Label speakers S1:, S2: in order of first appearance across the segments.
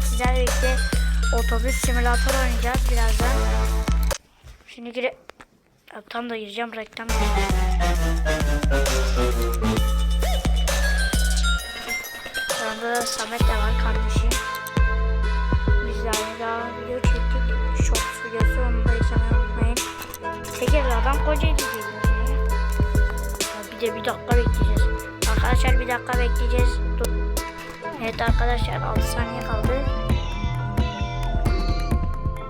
S1: arkadaşlar sizlerle birlikte otobüs simülatör oynayacağız birazdan. Şimdi gire... Tam da gireceğim reklam. Anda da Samet de var kardeşim. Biz de aynı daha video çektik. Shorts videosu onu da izlemeyi unutmayın. Tekirdağ'dan Kocaeli geliyor. Bir de bir dakika bekleyeceğiz. Arkadaşlar bir dakika bekleyeceğiz. Dur. Evet arkadaşlar 6 saniye kaldı.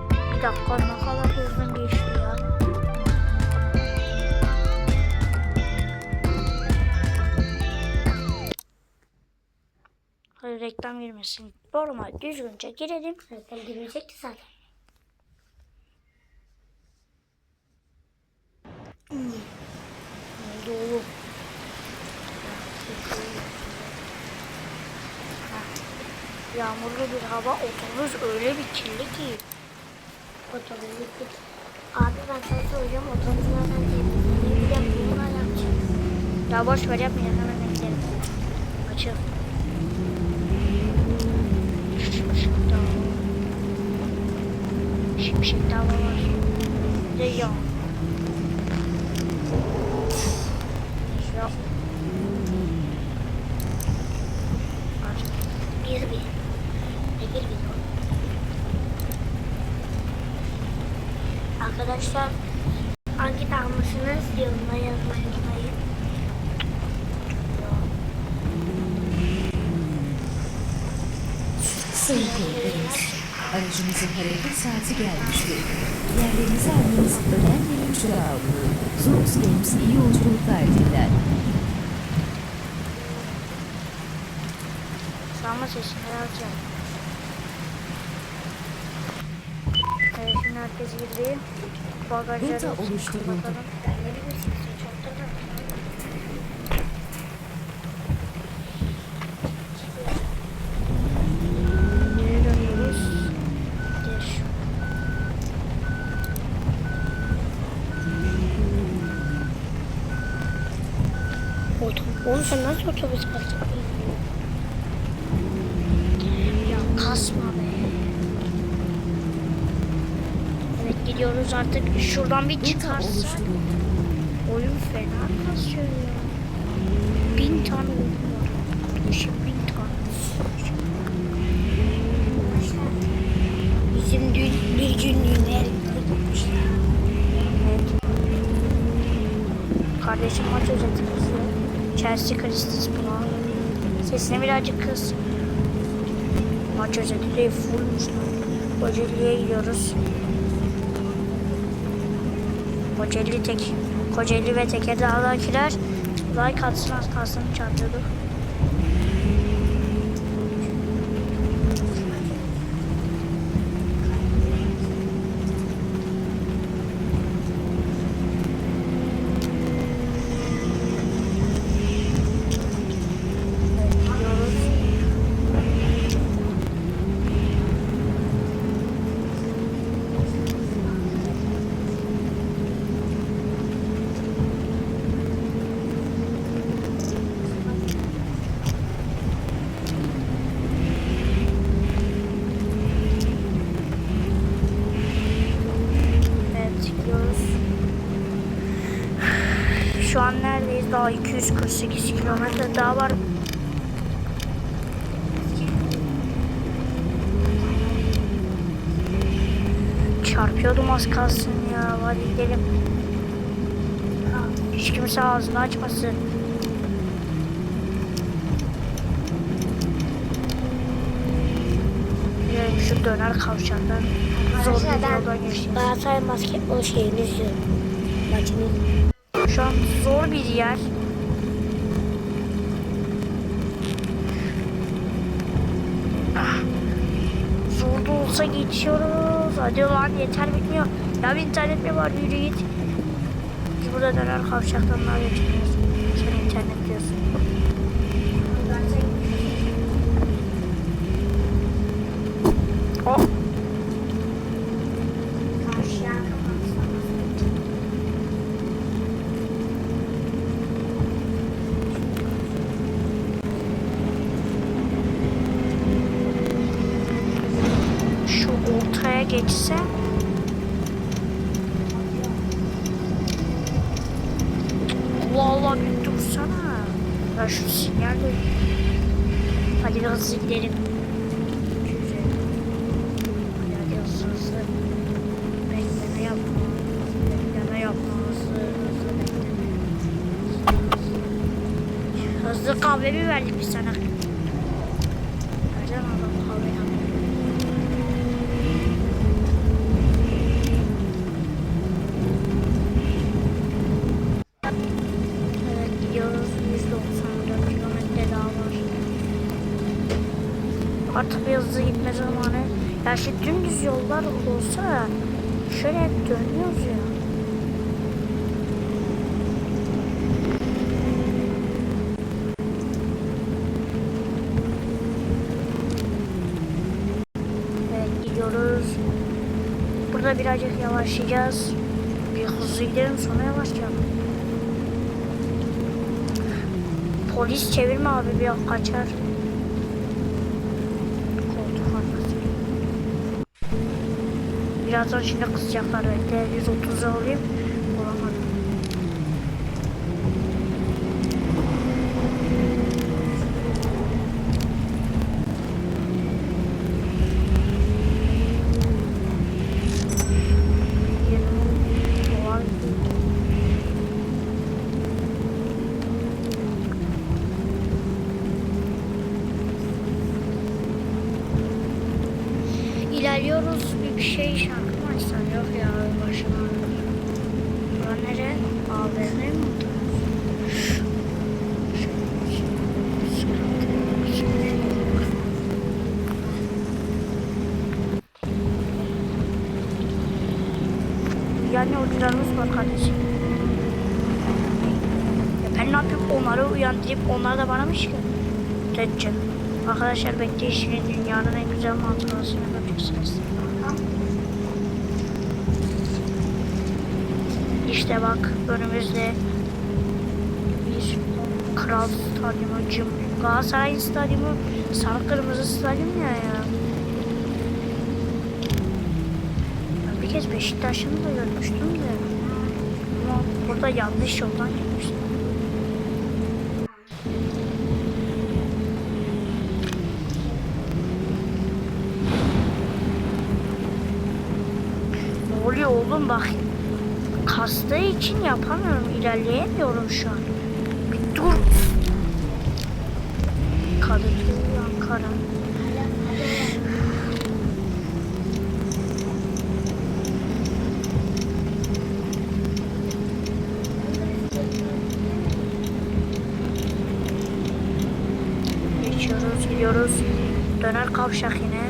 S1: Bir dakika ne kadar hızlı geçti ya. Hayır reklam girmesin. Normal düzgünce girelim.
S2: Reklam girmeyecekti zaten.
S1: Dolu. Yağmurlu bir hava otobüs öyle bir kirli ki.
S2: Otobüs gittik. Abi ben sana soracağım otobüs nereden temizleniyor? Bir de bunlar yapacağız.
S1: Ya boş ver yapmayacağım hemen gidelim. Açıl. Şimşek dava. Şimşek dava var. De yağ. Ya. Aç.
S2: Gir bir. E gir bir. Arkadaşlar hangi takmışsınız yorumlara yazmayı unutmayın.
S3: Sayın konuklarımız, aracımızın hareket saati gelmiştir. Yerlerinizi almanız önem verilmiş dağılıyor. Zorus Games iyi yolculuklar diler.
S1: Sağma sesini alacağım. Evet şimdi herkes girdi. Bagajları
S3: oluşturuldu.
S2: Oğlum sen nasıl otobüs kaçtın?
S1: Ya kasma be. Evet gidiyoruz artık. Şuradan bir çıkarsak. Oyun fena kasıyor ya. Bin tane oyun var. Yaklaşık bin tane.
S2: Bizim dün bir günlüğüne gitmişler.
S1: Evet. Kardeşim maç özeti kızıyor. Chelsea Kristis buna. Sesini birazcık kız. Maç özeti de fullmuş. Kocaeli'ye gidiyoruz. Kocaeli tek. Kocaeli ve Tekirdağ'dakiler like atsın az kalsın çarpıyorduk. Evet, gidiyoruz. Evet gidiyoruz. Şu an neredeyiz? Daha 248 kilometre daha var. Çarpıyordum az kalsın ya. Hadi gidelim. Hiç kimse ağzını açmasın. Gidelim şu döner kavşaktan. Zor bir yoldan geçeceğiz.
S2: Galatasaray basketbol şeyini izliyorum. Maçını izliyorum.
S1: Şu an zor bir yer. Olsa geçiyoruz. Hadi lan yeter bitmiyor. Ya bir internet mi var yürü git. Biz burada döner kavşaktan daha geçmiyoruz. Sen internet diyorsun. Oh. Bir dursana. Ya şu sinyalle. Hadi bir hızlı gidelim. Güzel. Hadi hadi hızlı hızlı. Bekleme mi verdik biz sana? Artık bir gitme zamanı. Ya şu dümdüz yollar olsa şöyle dönüyoruz ya. Evet gidiyoruz. Burada birazcık yavaşlayacağız. Bir hızlı gidelim sonra yavaşlayalım. Polis çevirme abi bir kaçar. жазнде қыз жақтара теиз тузадей Yani ortalarımız var kardeşim. Ya ben ne yapayım onları uyandırıp onlar da bana mı şikayet? Tedcim. Arkadaşlar bekleyin şimdi dünyanın en güzel manzarasını göreceksiniz. İşte bak önümüzde bir kral stadyumu, Galatasaray stadyumu, sarı kırmızı stadyum ya ya. Kez Beşiktaş'ını da görmüştüm de. Ama burada yanlış yoldan gitmiştim. Ne oluyor oğlum bak. Kastığı için yapamıyorum. ilerleyemiyorum şu an. Bir dur. Kadıköy, Ankara. Geçiyoruz, gidiyoruz. Döner kavşak yine.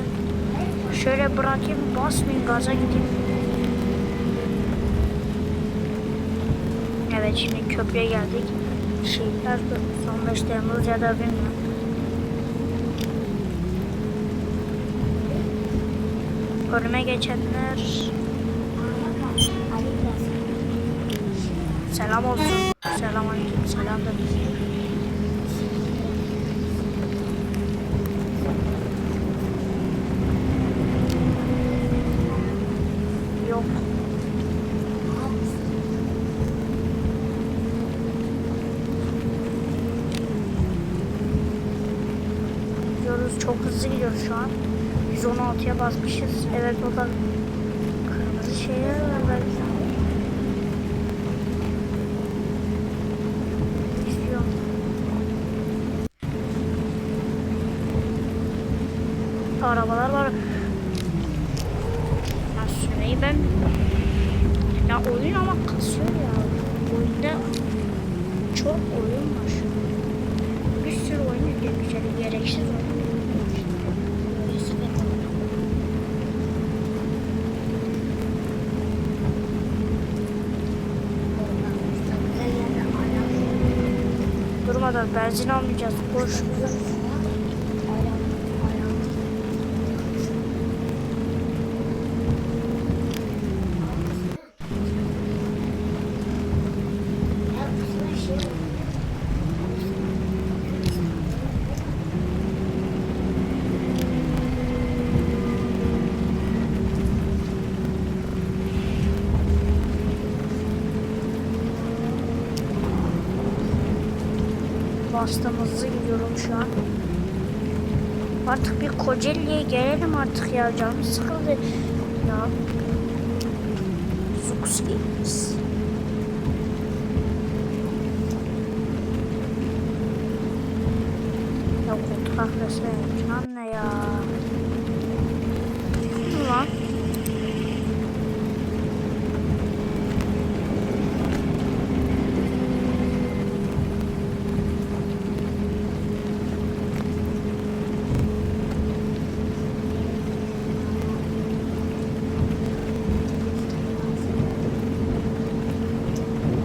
S1: Şöyle bırakayım, basmayayım, gaza gideyim. Evet şimdi köprüye geldik. Şehitler Köprüsü 15 Temmuz ya da bilmiyorum. Önüme geçenler selam olsun. Selam aleyküm. Selam da Yok. Gidiyoruz. Çok hızlı gidiyoruz şu an. 116'ya basmışız. Evet da kırmızı şeye. İstiyorum. Arabalar var. Ya süreyi ben ya oyun ama kasıyor ya. Oyunda çok oyun var. Bir sürü oyun yüklemiş. Yani gereksiz oyun benzin almayacağız. Koş. Bastım hızlı gidiyorum şu an. Artık bir Kocaeli'ye gelelim artık ya canım sıkıldı. Ya. Zux Games. Ya koltuk arkasıymış anne ya. Ulan.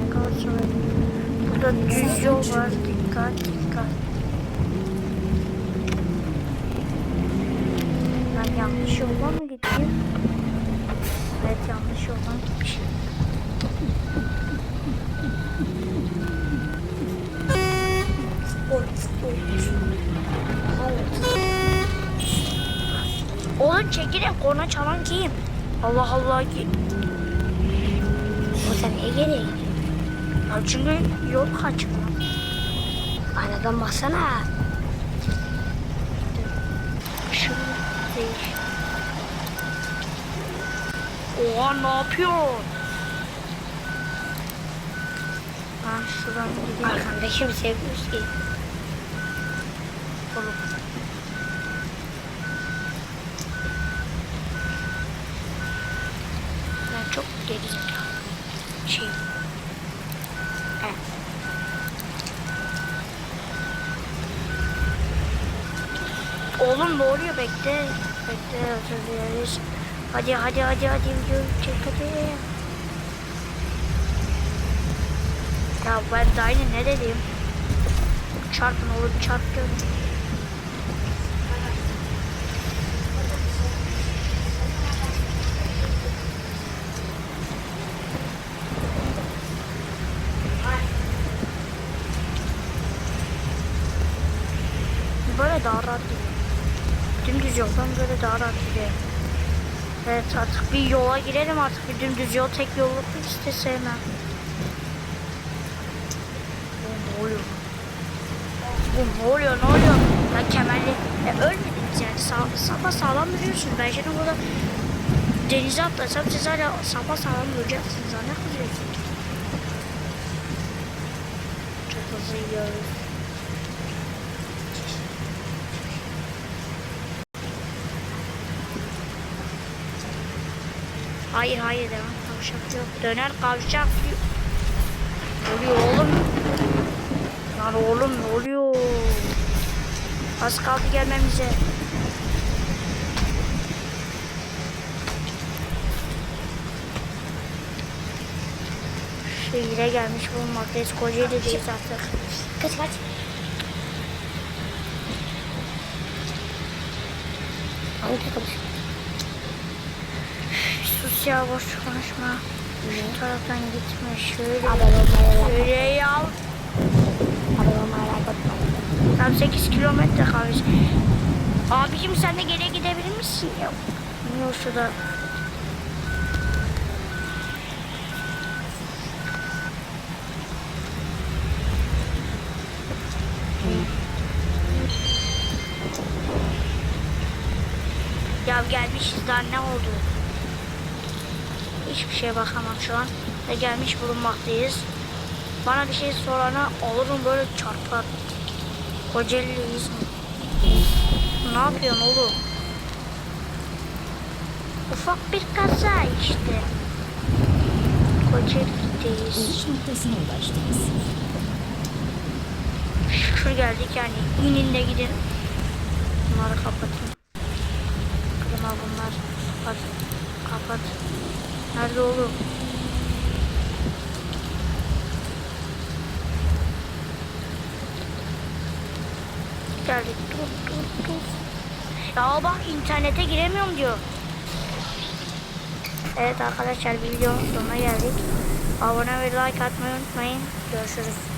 S1: Ne kadar sonra- Yol var. Dikkat dikkat. Ben yanlış yoldan mı gideyim? Evet yanlış yoldan gitmişim. Oğlum çekilin korna çalan kim? Allah Allah ki.
S2: O sen Ege'de
S1: Ya çünkü yol kaçık.
S2: Aynadan baksana.
S1: Şunu değiş. Oha ne yapıyor? Ben şuradan gideyim.
S2: Arkanda kimse yok ki.
S1: Oğlum. Ben çok geri zekalı. Şey. Evet. Oğlum ne oluyor bekle. Bekle özür. Hadi hadi hadi hadi video çek hadi. Ya ben daha yine ne dedim? Çarpın oğlum çarpın. Böyle daha rahat gidiyor. Dümdüz yoldan böyle daha rahat gidiyor. Evet artık bir yola girelim artık bir dümdüz yol tek yolluk işte sevmem. Oğlum ne oluyor? Oğlum ne oluyor ne oluyor? Ya kemerli ya ölmediniz yani sağ, sapa sağlam duruyorsunuz. Ben şimdi burada denize atlasam siz hala sapa sağlam duracaksınız. Ne kızıyorsunuz? Çok hızlı gidiyoruz. Hayır hayır devam kavşak yok. Döner kavşak yok. Oluyor oğlum? Lan oğlum ne oluyor? Az kaldı gelmemize. Şehire gelmiş bulunmaktayız. Kocaeli'deyiz artık.
S2: Kaç kaç.
S1: Sus ya boş konuşma. Şu taraftan gitme. Şöyle. Şöyle ya.
S2: Abone olmayı like atmayı.
S1: Tam 8 kilometre kalmış. Abicim sen de geriye gidebilir misin ya? Niye şurada? Ya gelmişiz daha ne oldu? Hiçbir şeye bakamam şu an. Ve gelmiş bulunmaktayız. Bana bir şey sorana olurum böyle çarpar. Kocaeli'yiz mi? Ne yapıyorsun oğlum? Ufak bir kaza işte. Kocaeli'deyiz.
S3: Iniş noktasına ulaştınız.
S1: Şükür geldik yani. İnin de gidin. Bunları kapatın. Klima bunlar. Kapat. Kapat. Nerede oğlum? Geldik. Dur dur dur. Ya bak internete giremiyorum diyor. Evet arkadaşlar videonun sonuna geldik. Abone ve like atmayı unutmayın. Görüşürüz.